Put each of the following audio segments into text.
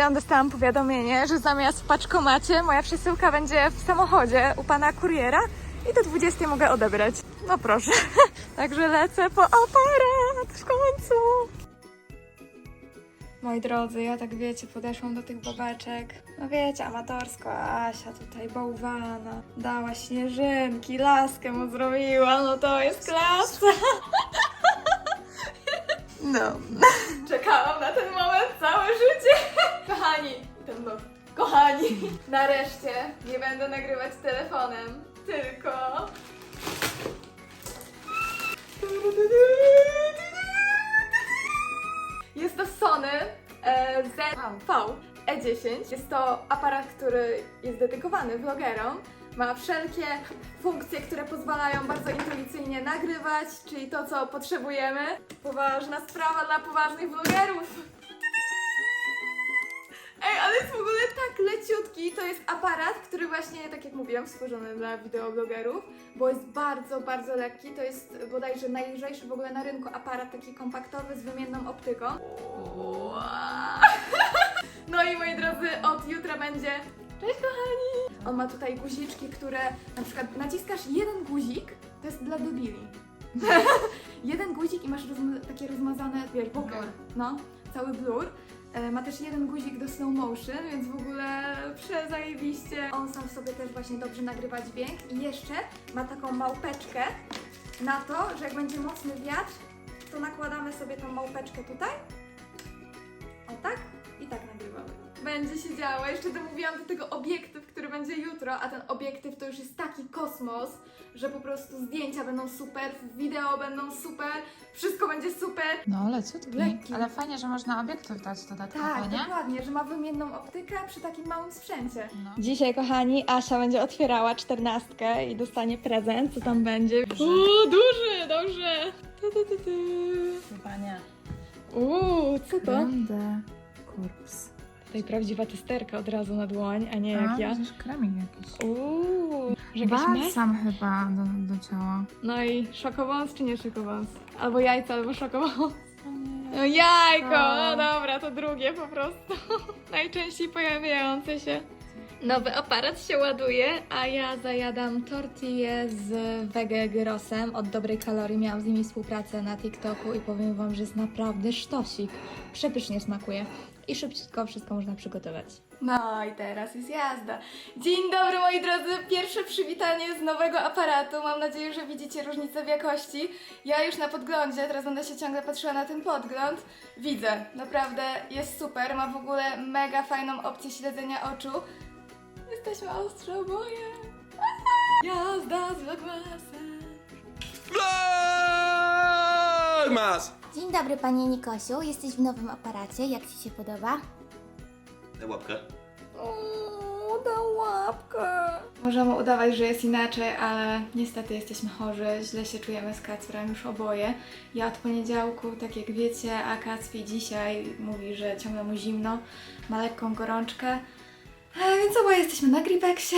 chwilą dostałam powiadomienie, że zamiast w paczkomacie moja przesyłka będzie w samochodzie u pana kuriera i do 20 mogę odebrać. No proszę. Także lecę po aparat w końcu. Moi drodzy, ja tak wiecie, podeszłam do tych babeczek. No wiecie, amatorsko, Asia tutaj bałwana. Dała śnieżynki, laskę mu zrobiła, no to jest klasa. No. Czekałam nareszcie nie będę nagrywać telefonem, tylko... Jest to Sony e, ZV E10. Jest to aparat, który jest dedykowany vlogerom. Ma wszelkie funkcje, które pozwalają bardzo intuicyjnie nagrywać, czyli to, co potrzebujemy. Poważna sprawa dla poważnych vlogerów. Ej, ale To jest aparat, który właśnie, tak jak mówiłam, stworzony dla wideoblogerów, bo jest bardzo, bardzo lekki. To jest bodajże najlżejszy w ogóle na rynku aparat taki kompaktowy z wymienną optyką. No i moi drodzy, od jutra będzie. Cześć kochani! On ma tutaj guziczki, które na przykład naciskasz jeden guzik, to jest dla debili. jeden guzik i masz rozma- takie rozmazane, wiesz. No, cały blur. E, Ma też jeden guzik do slow motion, więc w ogóle przezajebiście. On sam sobie też właśnie dobrze nagrywa dźwięk i jeszcze ma taką małpeczkę na to, że jak będzie mocny wiatr, to nakładamy sobie tą małpeczkę tutaj. O tak? Będzie się działo. Jeszcze domówiłam do tego obiektyw, który będzie jutro, a ten obiektyw to już jest taki kosmos, że po prostu zdjęcia będą super, wideo będą super, wszystko będzie super. No, leciutki. Lekki. Ale fajnie, że można obiektyw dać dodatkowo, Tak, nie? dokładnie, że ma wymienną optykę przy takim małym sprzęcie. No. Dzisiaj, kochani, Asia będzie otwierała czternastkę i dostanie prezent. Co tam będzie? Duży. Uuu, duży, dobrze. Tu, tu, tu, tu. Chyba nie. Uuu, co to? Będę korpus. Tutaj prawdziwa testerka od razu na dłoń, a nie jak A, ja. widzisz, kremik jakiś. Uuu, że jakaś mas? Balsam chyba do, do ciała. No i szokowąs czy nie szokowąs? Albo jajco, albo szokowąs. No jajko! No dobra, to drugie po prostu. Najczęściej pojawiające się. Nowy aparat się ładuje, a ja zajadam tortillę z wege gyrosem od dobrej kalorii. Miałam z nimi współpracę na TikToku i powiem Wam, że jest naprawdę sztosik. Przepysznie smakuje i szybciutko wszystko można przygotować. No i teraz jest jazda. Dzień dobry moi drodzy, pierwsze przywitanie z nowego aparatu. Mam nadzieję, że widzicie różnicę w jakości. Ja już na podglądzie, teraz będę się ciągle patrzyła na ten podgląd. Widzę, naprawdę jest super, ma w ogóle mega fajną opcję śledzenia oczu. Jesteśmy ostro oboje. Jazda z Vlogmasem. Vlogmas! Dzień dobry Panie Nikosiu, jesteś w nowym aparacie, jak Ci się podoba? Daj łapkę. O, ta łapka. Możemy udawać, że jest inaczej, ale niestety jesteśmy chorzy, źle się czujemy z Kacprem już oboje. Ja od poniedziałku, tak jak wiecie, a Kacpi dzisiaj mówi, że ciągle mu zimno, ma lekką gorączkę, e, więc oboje jesteśmy na gripeksie.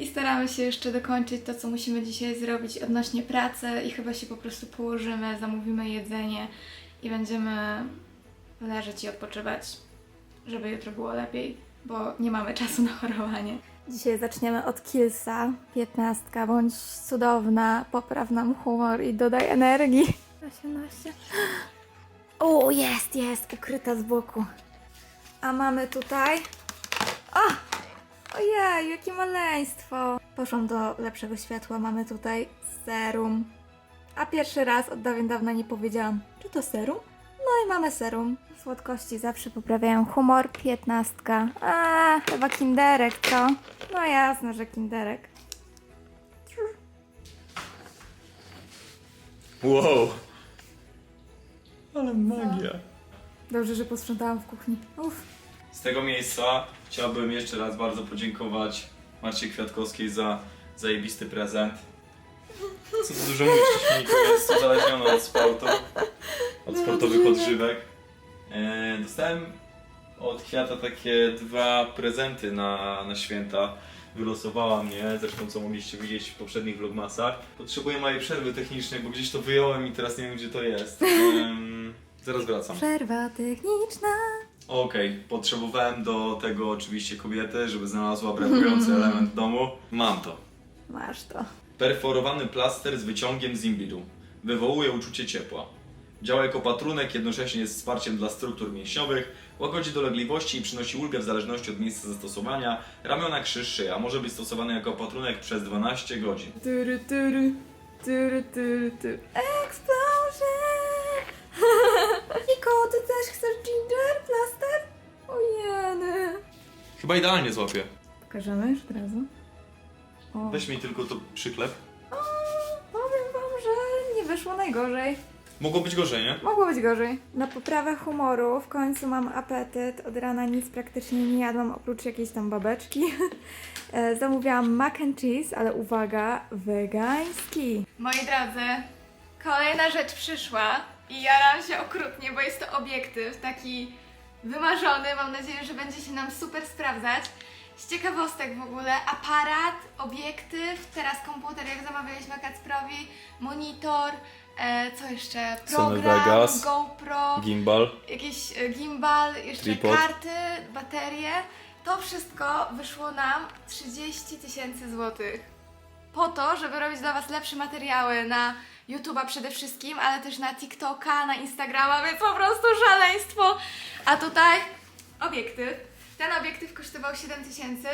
I staramy się jeszcze dokończyć to, co musimy dzisiaj zrobić odnośnie pracy i chyba się po prostu położymy, zamówimy jedzenie i będziemy leżeć i odpoczywać żeby jutro było lepiej, bo nie mamy czasu na chorowanie. Dzisiaj zaczniemy od Killsa. Piętnastka, bądź cudowna, popraw nam humor i dodaj energii. 18. O, jest, jest, ukryta z boku. A mamy tutaj... Ojej, jakie maleństwo! Poszłam do lepszego światła, mamy tutaj serum. A pierwszy raz od dawien dawna nie powiedziałam, czy to serum? No i mamy serum. Słodkości zawsze poprawiają humor. Piętnastka. A, chyba kinderek, co? No jasne, że kinderek. Wow! Ale magia. Dobrze, że posprzątałam w kuchni. Uff. Z tego miejsca chciałbym jeszcze raz bardzo podziękować Marcie Kwiatkowskiej za zajebisty prezent. Co tu dużo mówić, Krzyśniku, jest uzależniona od sportu, od sportowych odżywek. E, dostałem od Kwiata takie dwa prezenty na, na święta. Wylosowała mnie, zresztą co mogliście widzieć w poprzednich vlogmasach. Potrzebuję małej przerwy technicznej, bo gdzieś to wyjąłem i teraz nie wiem gdzie to jest. Em, zaraz wracam. Przerwa techniczna. Okej, potrzebowałem do tego oczywiście kobiety, żeby znalazła brakujący element w domu. Mam to. Masz to. Perforowany plaster z wyciągiem z imbiru. Wywołuje uczucie ciepła. Działa jako patrunek, jednocześnie jest wsparciem dla struktur mięśniowych, łagodzi dolegliwości i przynosi ulgę w zależności od miejsca zastosowania. Ramiona krzyż szyja może być stosowany jako patrunek przez 12 godzin. Tyry, tyry, tyry, tyry, tyry. Explosion! Niko, ty też chcesz ginger? Ojeny. Chyba idealnie złapię. Pokażemy już od razu? O. Weź mi tylko to przyklep. O, powiem wam, że nie wyszło najgorzej. Mogło być gorzej, nie? Mogło być gorzej. Na poprawę humoru w końcu mam apetyt. Od rana nic praktycznie nie jadłam, oprócz jakiejś tam babeczki. E, Zamówiłam mac and cheese, ale uwaga, wegański. Moi drodzy, kolejna rzecz przyszła i jaram się okrutnie, bo jest to obiektyw taki wymarzony. Mam nadzieję, że będzie się nam super sprawdzać. Z ciekawostek w ogóle, aparat, obiektyw, teraz komputer, jak zamawialiśmy Kacprowi, monitor, e, co jeszcze? Sony Program, Vegas. GoPro, Gimbal. jakiś e, gimbal, jeszcze Tripod. karty, baterie. To wszystko wyszło nam 30 tysięcy złotych. Po to, żeby robić dla Was lepsze materiały na YouTube'a przede wszystkim, ale też na TikToka, na Instagrama, więc po prostu szaleństwo. A tutaj obiektyw. Ten obiektyw kosztował 7 tysięcy,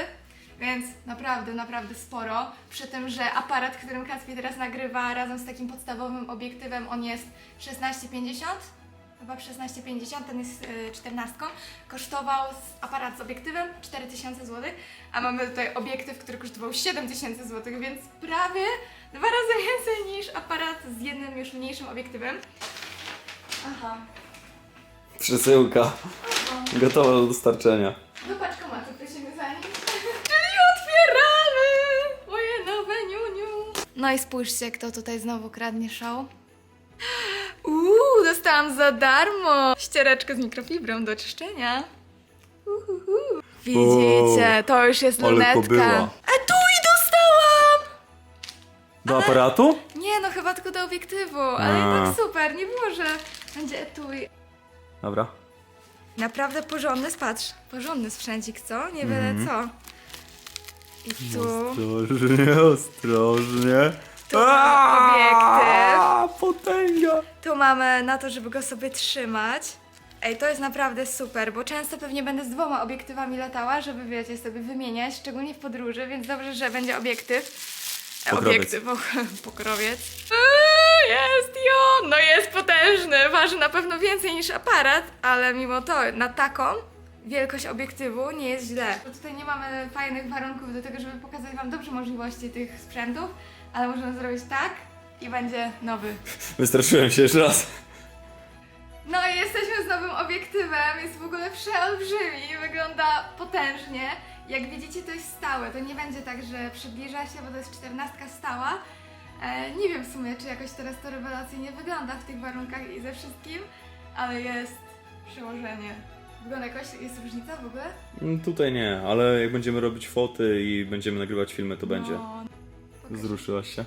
więc naprawdę, naprawdę sporo. Przy tym, że aparat, którym Kacpi teraz nagrywa razem z takim podstawowym obiektywem, on jest 16,50 chyba 16,50, ten jest y, 14, kosztował z, aparat z obiektywem 4000 zł, a mamy tutaj obiektyw, który kosztował 7000 zł, więc prawie dwa razy więcej niż aparat z jednym już mniejszym obiektywem. Aha. Przesyłka. Gotowa do dostarczenia. Do paczkomatu prosimy za nim. Czyli otwieramy! Moje nowe niuniu. No i spójrzcie, kto tutaj znowu kradnie show. Dostałam za darmo ściereczkę z mikrofibrą do czyszczenia. Uhuhu. Widzicie, to już jest ale lunetka. pobyła. Etui dostałam! Do aparatu? Nie, no chyba tylko do obiektywu, ale A. i tak super, nie było, że będzie etui. Dobra. Naprawdę porządny, patrz, porządny sprzęcik, co? Nie byle Mhm. co. I tu... Ostrożnie, ostrożnie. Tu obiektyw. Potęga. Tu mamy na to, żeby go sobie trzymać. Ej, to jest naprawdę super, bo często pewnie będę z dwoma obiektywami latała, żeby wiecie, sobie wymieniać, szczególnie w podróży, więc dobrze, że będzie obiektyw. E, Pokrowiec. Obiektyw, pokrowiec. Eee, jest jo! No jest potężny, waży na pewno więcej niż aparat, ale mimo to na taką wielkość obiektywu nie jest źle. Bo tutaj nie mamy fajnych warunków do tego, żeby pokazać Wam dobrze możliwości tych sprzętów, ale możemy zrobić tak i będzie nowy. Wystraszyłem się jeszcze raz. No i jesteśmy z nowym obiektywem, jest w ogóle przeolbrzymi, wygląda potężnie. Jak widzicie to jest stałe, to nie będzie tak, że przybliża się, bo to jest czternastka stała. E, nie wiem w sumie, czy jakoś teraz to rewelacyjnie wygląda w tych warunkach i ze wszystkim, ale jest przełożenie. Wygląda jakoś, jest różnica w ogóle? Mm, Tutaj nie, ale jak będziemy robić foty i będziemy nagrywać filmy, to będzie. No, pokaż. Zruszyłaś się.